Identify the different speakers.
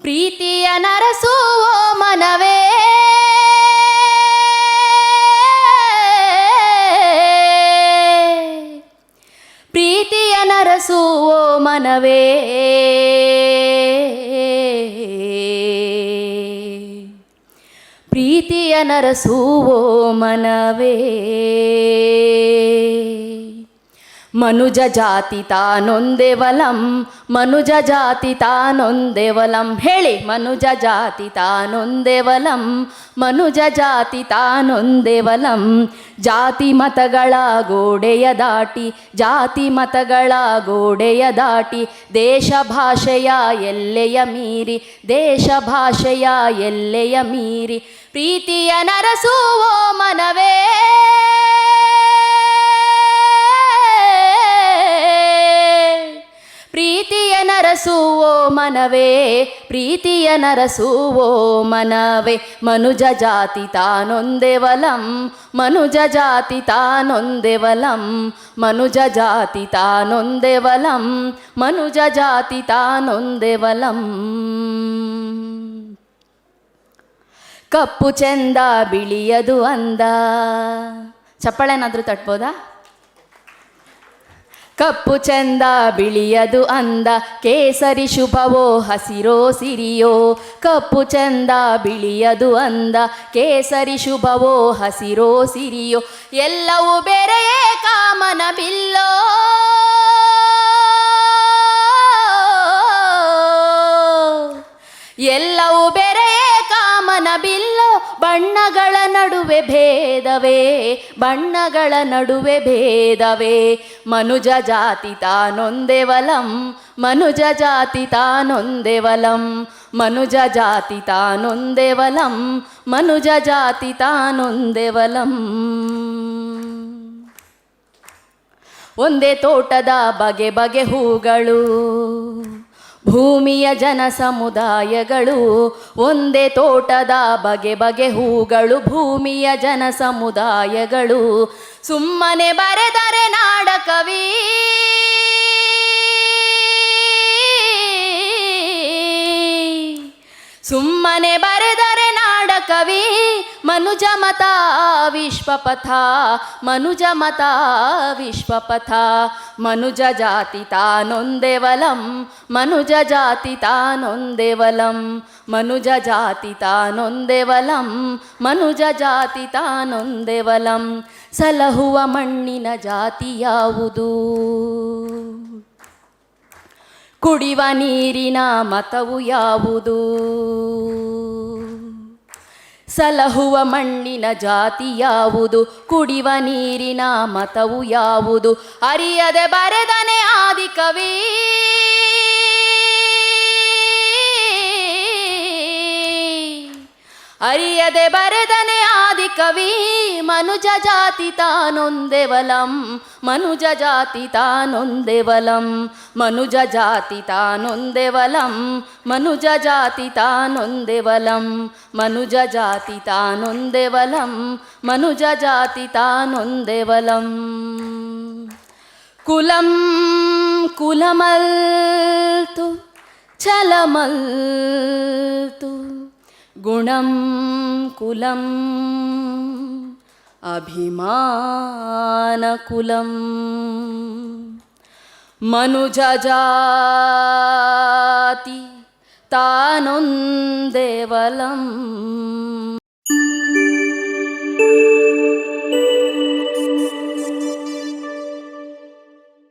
Speaker 1: ಪ್ರೀತಿಯ ನರಸುವೋ ಮನವೇ? ಪ್ರೀತಿಯ ನರಸುವೋ ಮನವೇ? ಪ್ರೀತಿಯ ನರಸುವೋ ಮನವೇ? ಮನುಜ ಜಾತಿ ತಾನೊಂದೆವಲಂ ಮನುಜ ಜಾತಿ ತಾನೊಂದೆವಲಂ ಹೇಳಿ, ಮನುಜ ಜಾತಿ ತಾನೊಂದೆವಲಂ ಮನುಜ ಜಾತಿ ತಾನೊಂದೆವಲಂ ಜಾತಿ ಮತಗಳ ಗೋಡೆಯ ದಾಟಿ, ಜಾತಿ ಮತಗಳ ಗೋಡೆಯ ದಾಟಿ. ದೇಶ ಭಾಷೆಯ ಎಲ್ಲೆಯ ಮೀರಿ, ದೇಶ ಭಾಷೆಯ ಎಲ್ಲೆಯ ಮೀರಿ. ಪ್ರೀತಿಯ ನರಸುವೋ ಮನವೇ. ನರಸುವೋ ಮನವೇ ಪ್ರೀತಿಯ ನರಸುವೋ ಮನವೇ ಮನುಜ ಜಾತಿ ತಾನೊಂದೆವಲಂ ಮನುಜ ಜಾತಿ ತಾನೊಂದೆವಲಂ ಮನುಜ ಜಾತಿ ತಾನೊಂದೆವಲಂ ಮನುಜ ಜಾತಿ ತಾನೊಂದೆವಲಂ ಕಪ್ಪು ಚೆಂದ ಬಿಳಿಯದು ಅಂದ ಚಪ್ಪಳೆನಾದ್ರೂ ತಟ್ಬೋದಾ ಕಪ್ಪು ಚಂದ ಬಿಳಿಯದು ಅಂದ ಕೇಸರಿ ಶುಭವೋ ಹಸಿರೋ ಸಿರಿಯೋ. ಕಪ್ಪು ಚಂದ ಬಿಳಿಯದು ಅಂದ ಕೇಸರಿ ಶುಭವೋ ಹಸಿರೋ ಸಿರಿಯೋ. ಎಲ್ಲವೂ ಬೇರೆಯೇ ಕಾಮನ ಬಿಲ್ಲೋ. ಎಲ್ಲವೂ ಬೇರೆಯೇ ಕಾಮನ ಬಿಲ್ಲೋ. ಬಣ್ಣಗಳ ನಡುವೆ ಭೇದವೇ, ಬಣ್ಣಗಳ ನಡುವೆ ಭೇದವೇ. ಮನುಜ ಜಾತಿ ತಾನೊಂದೆವಲಂ ಮನುಜ ಜಾತಿ ತಾನೊಂದೆವಲಂ ಮನುಜ ಜಾತಿ ತಾನೊಂದೆವಲಂ ಮನುಜ ಜಾತಿ ತಾನೊಂದೆವಲಂ ಒಂದೇ ತೋಟದ ಬಗೆ ಬಗೆ ಹೂಗಳು. ಭೂಮಿಯ ಜನ ಸಮುದಾಯಗಳು, ಒಂದೇ ತೋಟದ ಬಗೆ ಬಗೆ ಹೂಗಳು, ಭೂಮಿಯ ಜನ ಸಮುದಾಯಗಳು. ಸುಮ್ಮನೆ ಬರೆದರೆ ನಾಡಕವಿ. ಸುಮ್ಮನೆ ಬರೆದರೆ ನಾಡಕವಿ ಮನುಜ ಮತ ವಿಶ್ವಪಥ ಮನುಜ ಮತ ವಿಶ್ವಪಥ ಮನುಜ ಜಾತಿ ತಾನೊಂದೆವಲಂ ಮನುಜ ಜಾತಿ ತಾನೊಂದೆವಲಂ ಮನುಜ ಜಾತಿ ತಾನೊಂದೆವಲಂ ಮನುಜ ಜಾತಿ ತಾನೊಂದೆವಲಂ ಸಲಹುವ ಮಣ್ಣಿನ ಜಾತಿ ಯಾವುದು ಕುಡಿವ ನೀರಿನ ಮತವು ಯಾವುದು ಸಲಹುವ ಮಣ್ಣಿನ ಜಾತಿ ಯಾವುದು? ಕುಡಿವ ನೀರಿನ ಮತವು ಯಾವುದು? ಅರಿಯದೆ ಬರೆದನೆ ಆದಿಕವಿ ಅರಿಯದೆ ಬರೆದನೆ ಆದಿಕವಿ ಮನುಜ ಜಾತಿ ತಾನೊಂದೆವಲಂ ಮನುಜ ಜಾತಿ ತಾನೊಂದೆವಲಂ ಮನುಜ ಜಾತಿ ತಾನೊಂದೆವಲಂ ಮನುಜ ಜಾತಿ ತಾನೊಂದೆವಲಂ ಮನುಜ ಜಾತಿ ತಾನೊಂದೆವಲಂ ಮನುಜ ಜಾತಿ ತಾನೊಂದೆವಲಂ ಕುಲಂ ಕುಲಮಲ್ತು ಛಲಮಲ್ತು गुणं कुलम् अभिमानकुलं मनुजजाति तानुन्देवलम्